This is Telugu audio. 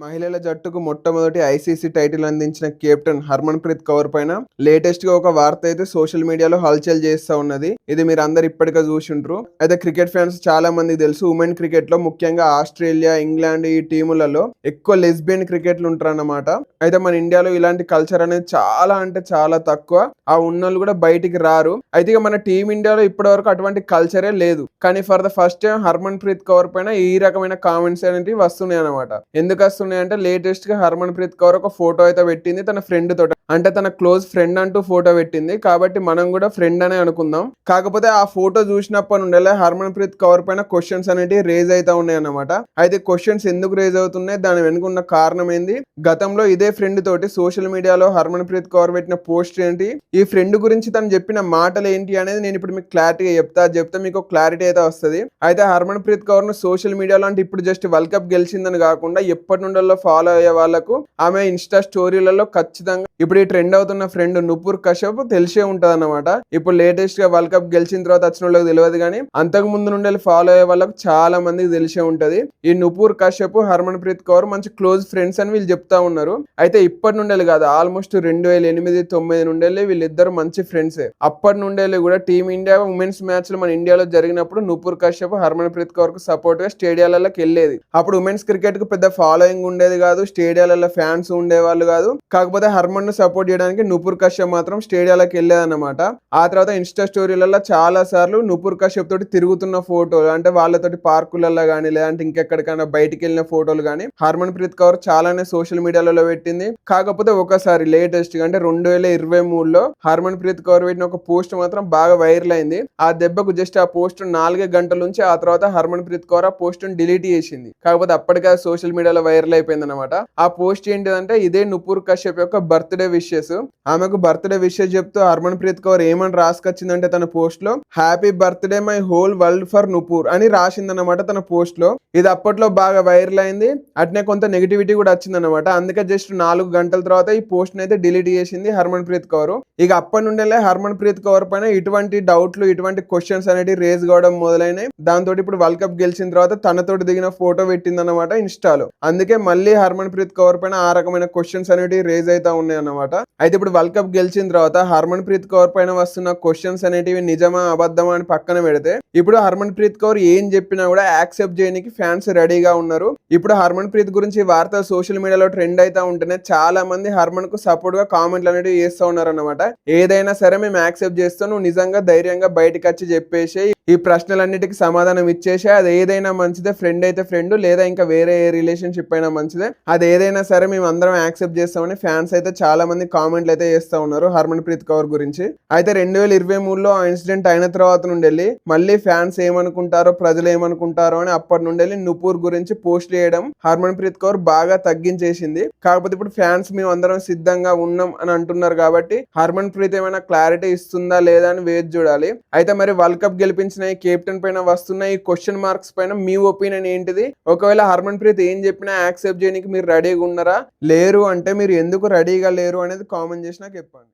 మహిళల జట్టుకు మొట్టమొదటి ఐసీసీ టైటిల్ అందించిన కెప్టెన్ హర్మన్ ప్రీత్ కౌర్ పైన లేటెస్ట్గా ఒక వార్త అయితే సోషల్ మీడియాలో హల్చల్ చేస్తా ఉన్నది. ఇది మీరు అందరు ఇప్పటికే చూసిండ్రు. అయితే క్రికెట్ ఫ్యాన్స్ చాలా మందికి తెలుసు ఉమెన్ క్రికెట్లో ముఖ్యంగా ఆస్ట్రేలియా ఇంగ్లాండ్ ఈ టీములలో ఎక్కువ లెస్బియన్ క్రికెట్లు ఉంటారన్నమాట. అయితే మన ఇండియాలో ఇలాంటి కల్చర్ అనేది చాలా అంటే చాలా తక్కువ. ఆ ఉన్నోళ్ళు కూడా బయటికి రారు. అయితే ఇక మన టీమిండియాలో ఇప్పటి వరకు అటువంటి కల్చరే లేదు. కానీ for the first time Harmanpreet Kaur పైన ఈ రకమైన కామెంట్స్ అనేవి వస్తున్నాయి అనమాట ఎందుకు వస్తున్నాయి అంటే లేటెస్ట్గా హర్మన్ ప్రీత్ కౌర్ ఒక ఫోటో అయితే పెట్టింది. తన ఫ్రెండ్ తోటి. అంటే తన క్లోజ్ ఫ్రెండ్ అంటూ ఫోటో పెట్టింది. కాబట్టి మనం కూడా ఫ్రెండ్ అనే అనుకుందాం. కాకపోతే ఆ ఫోటో చూసినప్పటి నుండేలా హర్మన్ ప్రీత్ కౌర్ పైన క్వశ్చన్స్ అనేవి రేజ్ అవుతా ఉన్నాయి అన్నమాట అయితే క్వశ్చన్స్ ఎందుకు రేజ్ అవుతున్నాయి? దాని వెనుక ఉన్న కారణం ఏంది? గతంలో ఇదే ఫ్రెండ్ తోటి సోషల్ మీడియాలో హర్మన్ ప్రీత్ కౌర్ పెట్టిన పోస్ట్ ఏంటి? ఈ ఫ్రెండ్ గురించి తను చెప్పిన మాటలు ఏంటి అనేది నేను ఇప్పుడు మీకు క్లారిటీగా చెప్తా. చెప్తే మీకు క్లారిటీ అయితే వస్తుంది. అయితే హర్మన్ ప్రీత్ కౌర్ను సోషల్ మీడియాలో అంటే ఇప్పుడు జస్ట్ వరల్డ్ కప్ గెలిచిందని కాకుండా ఎప్పటి అకౌంట్లలో ఫాలో అయ్యే వాళ్ళకు ఆమె ఇన్స్టా స్టోరీలలో ఖచ్చితంగా ఇప్పుడు ఈ ట్రెండ్ అవుతున్న ఫ్రెండ్ నుపూర్ కశ్యప్ తెలిసే ఉంటది అనమాట ఇప్పుడు లేటెస్ట్గా వరల్డ్ కప్ గెలిచిన తర్వాత వచ్చిన వాళ్ళకి తెలియదు కానీ అంతకు ముందు నుండి ఫాలో అయ్యే వాళ్ళకు చాలా మందికి తెలిసే ఉంటది. ఈ నుపూర్ కశ్యప్ హర్మన్ ప్రీత్ కౌర్ మంచి క్లోజ్ ఫ్రెండ్స్ అని వీళ్ళు చెప్తా ఉన్నారు. అయితే ఇప్పటి నుండి కాదు ఆల్మోస్ట్ రెండు వేల ఎనిమిది తొమ్మిది నుండి వీళ్ళిద్దరు మంచి ఫ్రెండ్స్ అప్పటి నుండి కూడా టీమిండియా ఉమెన్స్ మ్యాచ్లో మన ఇండియాలో జరిగినప్పుడు నుపూర్ కశ్యప్ హర్మన్ ప్రీత్ కౌర్కు సపోర్ట్గా స్టేడియాలకి వెళ్ళేది. అప్పుడు ఉమెన్స్ క్రికెట్కు పెద్ద ఫాలోయింగ్ ఉండేది కాదు స్టేడియాలలో ఫ్యాన్స్ ఉండేవాళ్ళు కాదు. కాకపోతే హర్మన్ ను సపోర్ట్ చేయడానికి నుపూర్ కశ్యప్ మాత్రం స్టేడియాలకు వెళ్ళేదన్నమాట. ఆ తర్వాత ఇన్స్టా స్టోరీలలో చాలా సార్లు నుపూర్ కశ్యప్ తోటి తిరుగుతున్న ఫోటోలు అంటే వాళ్ళతోటి పార్కులలో కానీ లేదంటే ఇంకెక్కడికైనా బయటికి వెళ్ళిన ఫోటోలు కానీ హర్మన్ ప్రీత్ కౌర్ చాలానే సోషల్ మీడియాలలో పెట్టింది. కాకపోతే ఒకసారి లేటెస్ట్గా అంటే రెండు వేల ఇరవై మూడులో హర్మన్ ప్రీత్ కౌర్ పెట్టిన ఒక పోస్ట్ మాత్రం బాగా వైరల్ అయింది. ఆ దెబ్బకు జస్ట్ ఆ పోస్ట్ నాలుగే గంటల నుంచి ఆ తర్వాత హర్మన్ ప్రీత్ కౌర్ ఆ పోస్ట్ డిలీట్ చేసింది. కాకపోతే అప్పటికే సోషల్ మీడియాలో వైరల్ అయిపోయింది అనమాట ఆ పోస్ట్ ఏంటిదంటే ఇదే నుపూర్ కశ్యప్ యొక్క బర్త్డే విషెస్ ఆమెకు బర్త్డే విషెస్ చెప్తూ హర్మన్ ప్రీత్ కౌర్ ఏమని రాసుకొచ్చిందంటే తన పోస్ట్లో happy birthday my whole world for Nupur అని రాసిందన్నమాట తన పోస్ట్లో ఇది అప్పట్లో బాగా వైరల్ అయింది. అట్నే కొంత నెగిటివిటీ కూడా వచ్చిందన్నమాట. అందుకే జస్ట్ నాలుగు గంటల తర్వాత ఈ పోస్ట్ అయితే డిలీట్ చేసింది హర్మన్ ప్రీత్ కౌర్. ఇక అప్పటి నుండే హర్మన్ ప్రీత్ కౌర్ పైన ఇటువంటి డౌట్లు ఇటువంటి క్వశ్చన్స్ అనేవి రేజ్ కావడం మొదలైనవి దాంతో ఇప్పుడు వరల్డ్ కప్ గెలిచిన తర్వాత తనతోటి దిగిన ఫోటో పెట్టిందన్నమాట ఇన్స్టాలో అందుకే మళ్ళీ హర్మన్ ప్రీత్ కౌర్ పైన ఆ రకమైన క్వశ్చన్స్ అనేవి రేజ్ అవుతా ఉన్నాయి అనమాట అయితే ఇప్పుడు వరల్డ్ కప్ గెలిచిన తర్వాత హర్మన్ ప్రీత్ కౌర్ పైన వస్తున్న క్వశ్చన్స్ అనేటివి నిజమా అబద్ధమా అని పక్కన పెడితే ఇప్పుడు హర్మన్ ప్రీత్ కౌర్ ఏం చెప్పినా కూడా యాక్సెప్ట్ చేయడానికి ఫ్యాన్స్ రెడీగా ఉన్నారు. ఇప్పుడు హర్మన్ ప్రీత్ గురించి వార్త సోషల్ మీడియాలో ట్రెండ్ అయితే ఉంటేనే చాలా మంది హర్మన్కు సపోర్ట్గా కామెంట్లు అనేవి చేస్తూ ఉన్నారు అనమాట ఏదైనా సరే మేము యాక్సెప్ట్ చేస్తాం నువ్వు నిజంగా ధైర్యంగా బయటకు వచ్చి చెప్పేసి ఈ ఈ ప్రశ్నలన్నిటికీ సమాధానం ఇచ్చేసి అది ఏదైనా మంచిదే ఫ్రెండ్ అయితే ఫ్రెండ్ లేదా ఇంకా వేరే ఏ రిలేషన్షిప్ అయినా మంచిదే. అది ఏదైనా సరే మేము అందరం యాక్సెప్ట్ చేస్తామని ఫ్యాన్స్ అయితే చాలా మంది కామెంట్లు అయితే చేస్తూ ఉన్నారు హర్మన్ ప్రీత్ కౌర్ గురించి. అయితే రెండు వేల ఇరవై మూడులో ఆ ఇన్సిడెంట్ అయిన తర్వాత నుండి వెళ్ళి మళ్ళీ ఫ్యాన్స్ ఏమనుకుంటారో ప్రజలు ఏమనుకుంటారో అని అప్పటి నుండి వెళ్ళి నుపూర్ గురించి పోస్ట్ చేయడం హర్మన్ ప్రీత్ కౌర్ బాగా తగ్గించేసింది. కాకపోతే ఇప్పుడు ఫ్యాన్స్ మేము అందరం సిద్ధంగా ఉన్నాం అని అంటున్నారు కాబట్టి హర్మన్ ప్రీత్ ఏమైనా క్లారిటీ ఇస్తుందా లేదా అని వేచి చూడాలి. అయితే మరి వరల్డ్ కప్ గెలిపించిన వస్తున్నాయి కెప్టెన్ పైన వస్తున్నాయి ఈ క్వశ్చన్ మార్క్స్ పైన మీ ఒపీనియన్ ఏంటిది? ఒకవేళ హర్మన్ ప్రీత్ ఏం చెప్పినా యాక్సెప్ట్ చేయడానికి మీరు రెడీగా ఉన్నారా? లేరు అంటే మీరు ఎందుకు రెడీగా లేరు అనేది కామెంట్ చేసి నాకు చెప్పండి.